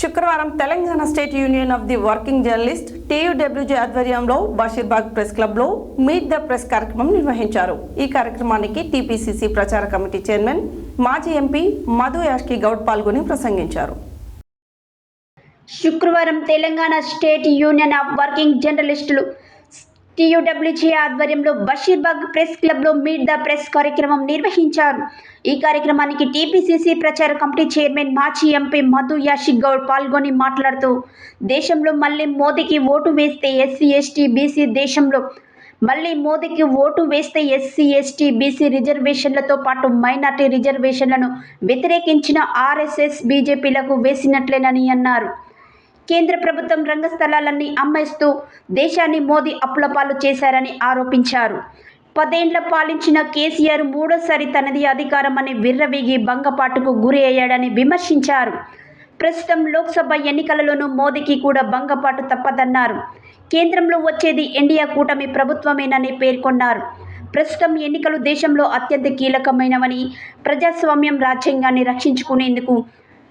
శుక్రవారం Telangana state union of the working journalist TUWJ ఆధ్వర్యంలో Basheerbagh press క్లబ్లో మీట్ ద ప్రెస్ కార్యక్రమం నిర్వహించారు. ఈ కార్యక్రమానికి టీపీసీసీ ప్రచార కమిటీ చైర్మన్ మాజీ ఎంపీ మధు యాష్కి గౌడ్ పాల్గొని ప్రసంగించారు. శుక్రవారం Telangana state union of working జర్నలిస్టులు టీయూడబ్ల్యూజీ ఆధ్వర్యంలో బషీర్బాగ్ ప్రెస్ క్లబ్లో మీట్ ద ప్రెస్ కార్యక్రమం నిర్వహించారు. ఈ కార్యక్రమానికి టీపీసీసీ ప్రచార కమిటీ చైర్మన్ మాజీ ఎంపీ మధు యాషిక్ గౌడ్ పాల్గొని మాట్లాడుతూ దేశంలో మళ్ళీ మోదీకి ఓటు వేస్తే ఎస్సీ ఎస్టీ బీసీ దేశంలో మళ్ళీ మోదీకి ఓటు వేస్తే ఎస్సీ ఎస్టీ బీసీ రిజర్వేషన్లతో పాటు మైనార్టీ రిజర్వేషన్లను వ్యతిరేకించిన ఆర్ఎస్ఎస్ బీజేపీలకు వేసినట్లేనని అన్నారు. కేంద్ర ప్రభుత్వం రంగస్థలాలన్నీ అమ్మేస్తూ దేశాన్ని మోదీ అప్పులపాలు చేశారని ఆరోపించారు. పదేండ్ల పాలించిన కేసీఆర్ మూడోసారి తనది అధికారమని విర్రవీగి భంగపాటుకు గురి అయ్యాడని విమర్శించారు. ప్రస్తుతం లోక్సభ ఎన్నికలలోనూ మోదీకి కూడా భంగపాటు తప్పదన్నారు. కేంద్రంలో వచ్చేది ఎన్డీఏ కూటమి ప్రభుత్వమేనని పేర్కొన్నారు. ప్రస్తుతం ఎన్నికలు దేశంలో అత్యంత కీలకమైనవని ప్రజాస్వామ్యం రాజ్యాంగాన్ని రక్షించుకునేందుకు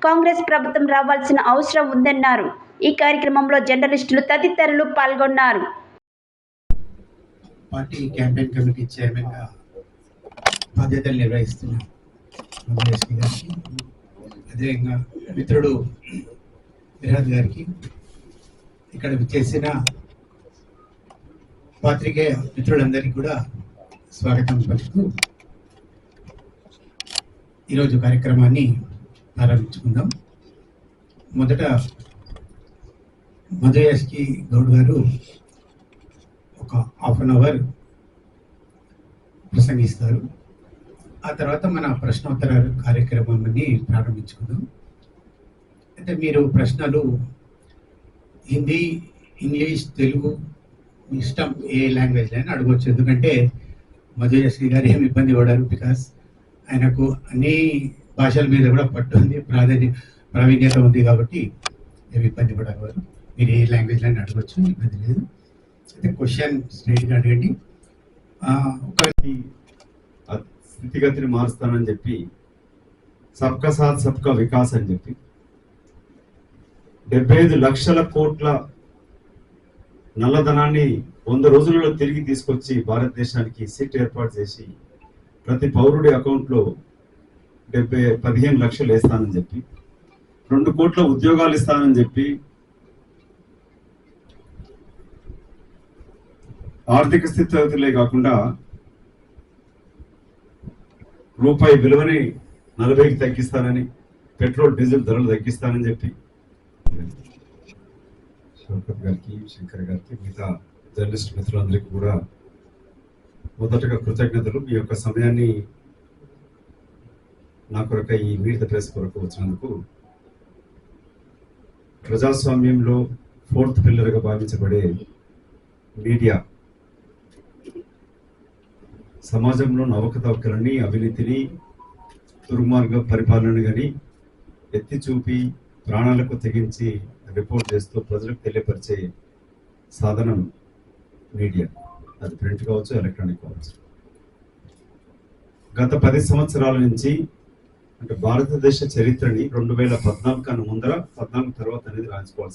కాంగ్రెస్ ప్రభుత్వం రావాల్సిన అవసరం ఉందన్నారు. ఈ కార్యక్రమంలో జర్నలిస్టులు తదితరులు పాల్గొన్నారు. పార్టీ క్యాంపెయిన్ కమిటీ చైర్మన్గా బాధ్యతలు నిర్వహిస్తున్న గారికి అదేవిధంగా మిత్రుడు విరాజ్ గారికి ఇక్కడ చేసిన పాత్రికేయ మిత్రులందరికీ కూడా స్వాగతం పలుకుతూ ఈరోజు కార్యక్రమాన్ని ప్రారంభించుకుందాం. మొదట మధుయస్కి గౌడ్ గారు ఒక హాఫ్ అన్ అవర్ ప్రసంగిస్తారు. ఆ తర్వాత మన ప్రశ్నోత్తర కార్యక్రమాన్ని ప్రారంభించుకుందాం. అయితే మీరు ప్రశ్నలు హిందీ ఇంగ్లీష్ తెలుగు ఇష్టం ఏ లాంగ్వేజ్ అయినా అడగవచ్చు ఎందుకంటే మధుయశ్రీ గారు ఏమి ఇబ్బంది పడారు బికాస్ ఆయనకు అన్ని భాషల మీద కూడా పట్టు ఉంది ప్రాధాన్య ప్రావీణ్యత ఉంది కాబట్టి ఏమి ఇబ్బంది పడగలరు మీరు ఏ లాంగ్వేజ్లో అయినా అడగవచ్చు ఇబ్బంది లేదు. అయితే క్వశ్చన్ స్ట్రైట్గా అడగండి. ఒక స్థితిగతిని మారుస్తానని చెప్పి సబ్కా సాత్ సబ్కా వికాస్ అని చెప్పి డెబ్బై ఐదు లక్షల కోట్ల నల్లధనాన్ని వంద రోజులలో తిరిగి తీసుకొచ్చి భారతదేశానికి సీట్ ఏర్పాటు చేసి ప్రతి పౌరుడి అకౌంట్లో డెబ్బై పదిహేను లక్షలు వేస్తానని చెప్పి రెండు కోట్ల ఉద్యోగాలు ఇస్తానని చెప్పి ఆర్థిక స్థితిగతులే కాకుండా రూపాయి విలువని నలభైకి తగ్గిస్తానని పెట్రోల్ డీజిల్ ధరలు తగ్గిస్తానని చెప్పి. శంకర్ గారికి శంకర్ గారికి మిగతా జర్నలిస్ట్ మిత్రులందరికీ కూడా మొదటగా కృతజ్ఞతలు. మీ యొక్క సమయాన్ని నా కొరక ఈ మీట్ ప్రెస్ కొరకు వచ్చినందుకు ప్రజాస్వామ్యంలో ఫోర్త్ పిల్లర్గా భావించబడే మీడియా సమాజంలో నవకతవకలని అవినీతిని దుర్మార్గ పరిపాలన కానీ ఎత్తి చూపి ప్రాణాలకు తెగించి రిపోర్ట్ చేస్తూ ప్రజలకు తెలియపరిచే సాధనం మీడియా. అది ప్రింట్ కావచ్చు ఎలక్ట్రానిక్ కావచ్చు. గత పది సంవత్సరాల నుంచి అంటే భారతదేశ చరిత్రని రెండు వేల పద్నాలుగు కన్నా ముందర పద్నాలుగు తర్వాత అనేది రాయించుకోవాల్సి